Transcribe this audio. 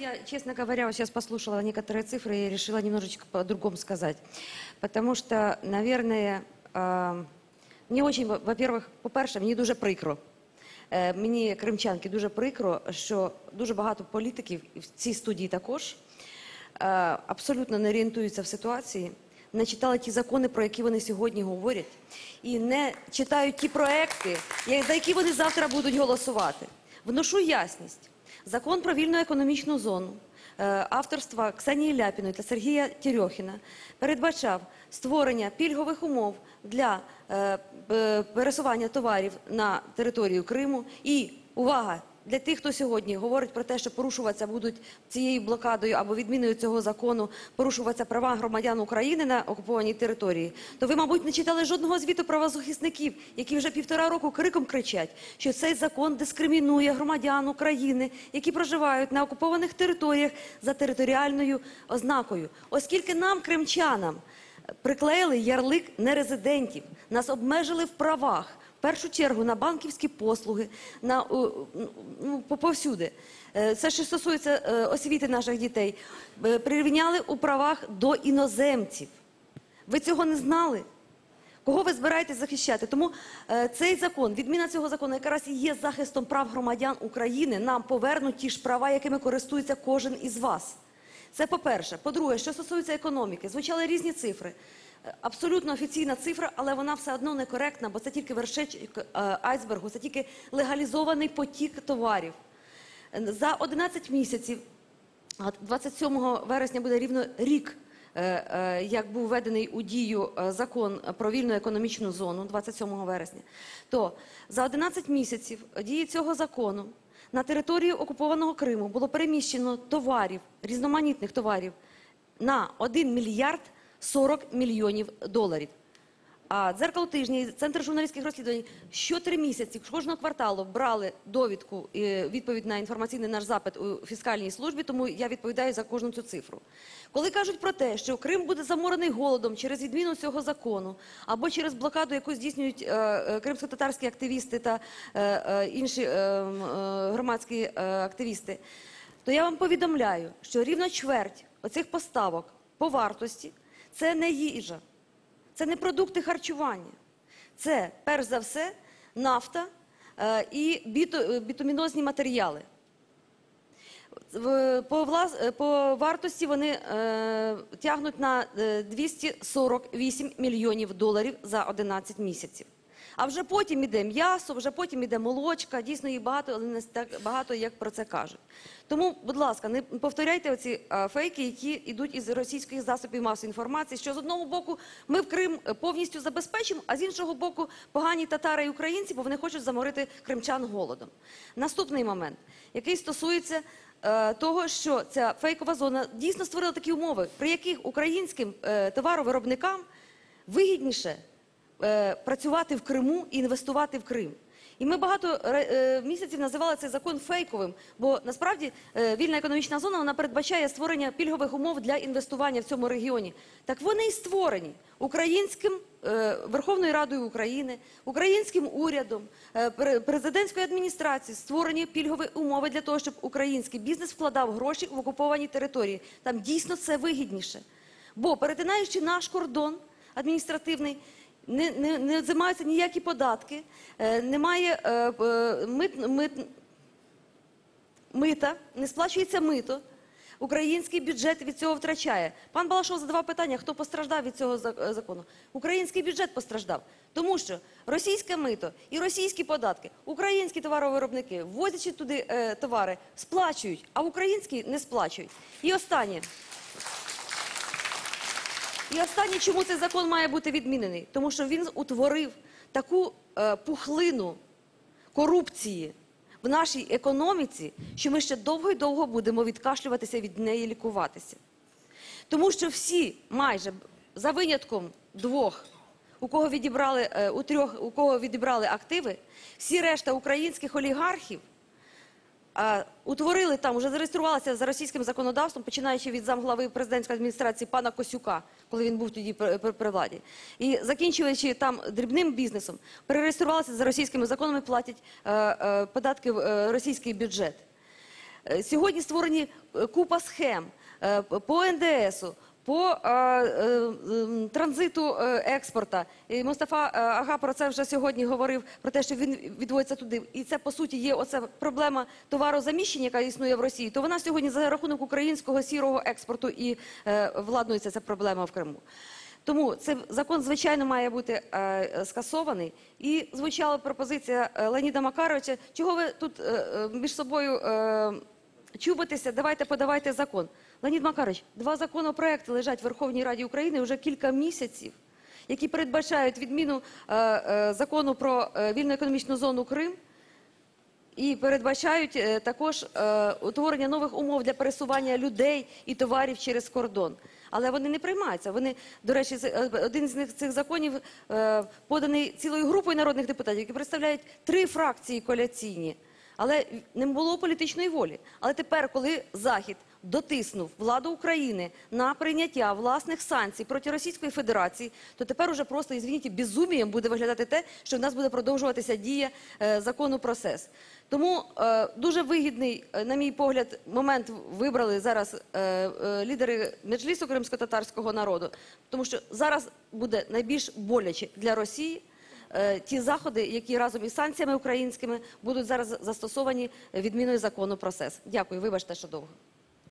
я, честно говоря, вот сейчас послушала некоторые цифры и решила немножечко по-другому сказать. Потому что, наверное, э, мені очень, во- во-первых, по-перше, мені дуже прикро. Е, Мені, кримчанки, дуже прикро, що дуже багато політиків, і в цій студії також, е, абсолютно не орієнтуються в ситуації, не читали ті закони, про які вони сьогодні говорять, і не читають ті проекти, я- за які вони завтра будуть голосувати. Вношу ясність. Закон про вільну економічну зону е, авторства Ксенії Ляпіної та Сергія Тірьохіна передбачав створення пільгових умов для е, пересування товарів на територію Криму і увага. Для тих, хто сьогодні говорить про те, що порушуватися будуть цією блокадою або відміною цього закону, порушуватися права громадян України на окупованій території, то ви, мабуть, не читали жодного звіту правозахисників, які вже півтора року криком кричать, що цей закон дискримінує громадян України, які проживають на окупованих територіях за територіальною ознакою, оскільки нам, кримчанам, приклеїли ярлик нерезидентів, нас обмежили в правах. Першу чергу на банківські послуги, на ну, повсюди. Е, Це що стосується е, освіти наших дітей, Е, прирівняли у правах до іноземців. Ви цього не знали? Кого ви збираєтесь захищати? Тому е, цей закон, відміна цього закону, якраз і є захистом прав громадян України, нам повернуть ті ж права, якими користується кожен із вас. Це по-перше. По-друге, що стосується економіки, звучали різні цифри. Абсолютно офіційна цифра, але вона все одно некоректна, бо це тільки вершечок е, айсбергу, це тільки легалізований потік товарів. За 11 місяців 27 вересня буде рівно рік, е, е, як був введений у дію закон про вільну економічну зону 27 вересня. То за 11 місяців дії цього закону на територію окупованого Криму було переміщено товарів, різноманітних товарів на 1 мільярд 40 мільйонів доларів. А дзеркало тижня і центр журналістських розслідувань щотри місяці кожного кварталу брали довідку е, відповідь на інформаційний наш запит у фіскальній службі, тому я відповідаю за кожну цю цифру. Коли кажуть про те, що Крим буде заморений голодом через відміну цього закону або через блокаду, яку здійснюють е, е, кримсько-татарські активісти та е, е, інші е, е, громадські е, активісти, то я вам повідомляю, що рівно чверть оцих поставок по вартості це не їжа. Це не продукти харчування. Це, перш за все, нафта е, і е, бітумінозні матеріали. По, влас, е, по вартості вони е, тягнуть на е, 248 мільйонів доларів за 11 місяців. А вже потім іде м'ясо, вже потім іде молочка. Дійсно, їх багато, але не так багато, як про це кажуть. Тому, будь ласка, не повторяйте оці фейки, які йдуть із російських засобів масової інформації, що з одного боку ми в Крим е, повністю забезпечимо, а з іншого боку погані татари і українці, бо вони хочуть заморити кримчан голодом. Наступний момент, який стосується е, того, що ця фейкова зона дійсно створила такі умови, при яких українським е, товаровиробникам вигідніше е, працювати в Криму і інвестувати в Крим. І ми багато е, місяців називали цей закон фейковим, бо насправді е, вільна економічна зона вона передбачає створення пільгових умов для інвестування в цьому регіоні. Так вони і створені українським е, Верховною Радою України, українським урядом, е, пре- президентською адміністрацією створені пільгові умови для того, щоб український бізнес вкладав гроші в окуповані території. Там дійсно це вигідніше. Бо перетинаючи наш кордон адміністративний, не, не, не взимаються ніякі податки, е, немає е, е, мит, мит, мита, не сплачується мито. Український бюджет від цього втрачає. Пан Балашов задавав питання, хто постраждав від цього зак- закону. Український бюджет постраждав, тому що російське мито і російські податки, українські товаровиробники, ввозячи туди е, товари, сплачують, а українські не сплачують. І останнє. І останнє, чому цей закон має бути відмінений? Тому що він утворив таку е, пухлину корупції в нашій економіці, що ми ще довго і довго будемо відкашлюватися від неї лікуватися. Тому що всі, майже за винятком двох, у кого відібрали е, у трьох, у кого відібрали активи, всі решта українських олігархів утворили там, вже зареєструвалися за російським законодавством, починаючи від замглави президентської адміністрації пана Косюка, коли він був тоді при, владі, і закінчуючи там дрібним бізнесом, перереєструвалися за російськими законами, платять е, е, податки в е, російський бюджет. Е, Сьогодні створені е, купа схем е, по НДСу, по е, е, транзиту е, експорта. І Мустафа е, Ага про це вже сьогодні говорив, про те, що він відводиться туди. І це, по суті, є оця проблема товарозаміщення, яка існує в Росії. То вона сьогодні за рахунок українського сірого експорту і е, владнується ця проблема в Криму. Тому цей закон, звичайно, має бути е, скасований. І звучала пропозиція е, Леоніда Макаровича, чого ви тут е, між собою е, чубитеся, давайте подавайте закон. Леонід Макарович, два законопроекти лежать в Верховній Раді України вже кілька місяців, які передбачають відміну е, е, закону про е, вільну економічну зону Крим. І передбачають е, також е, утворення нових умов для пересування людей і товарів через кордон. Але вони не приймаються. Вони, до речі, е, один з них цих законів е, поданий цілою групою народних депутатів, які представляють три фракції коаліційні. Але не було політичної волі. Але тепер, коли Захід дотиснув владу України на прийняття власних санкцій проти Російської Федерації, то тепер уже просто, ізвініть, безумієм буде виглядати те, що в нас буде продовжуватися дія е, закону про СЕС. Тому е, дуже вигідний, е, на мій погляд, момент вибрали зараз е, е, лідери Меджлісу кримсько-татарського народу, тому що зараз буде найбільш боляче для Росії ті заходи, які разом із санкціями українськими будуть зараз застосовані відміною закону про СЕС. Дякую, вибачте, що довго.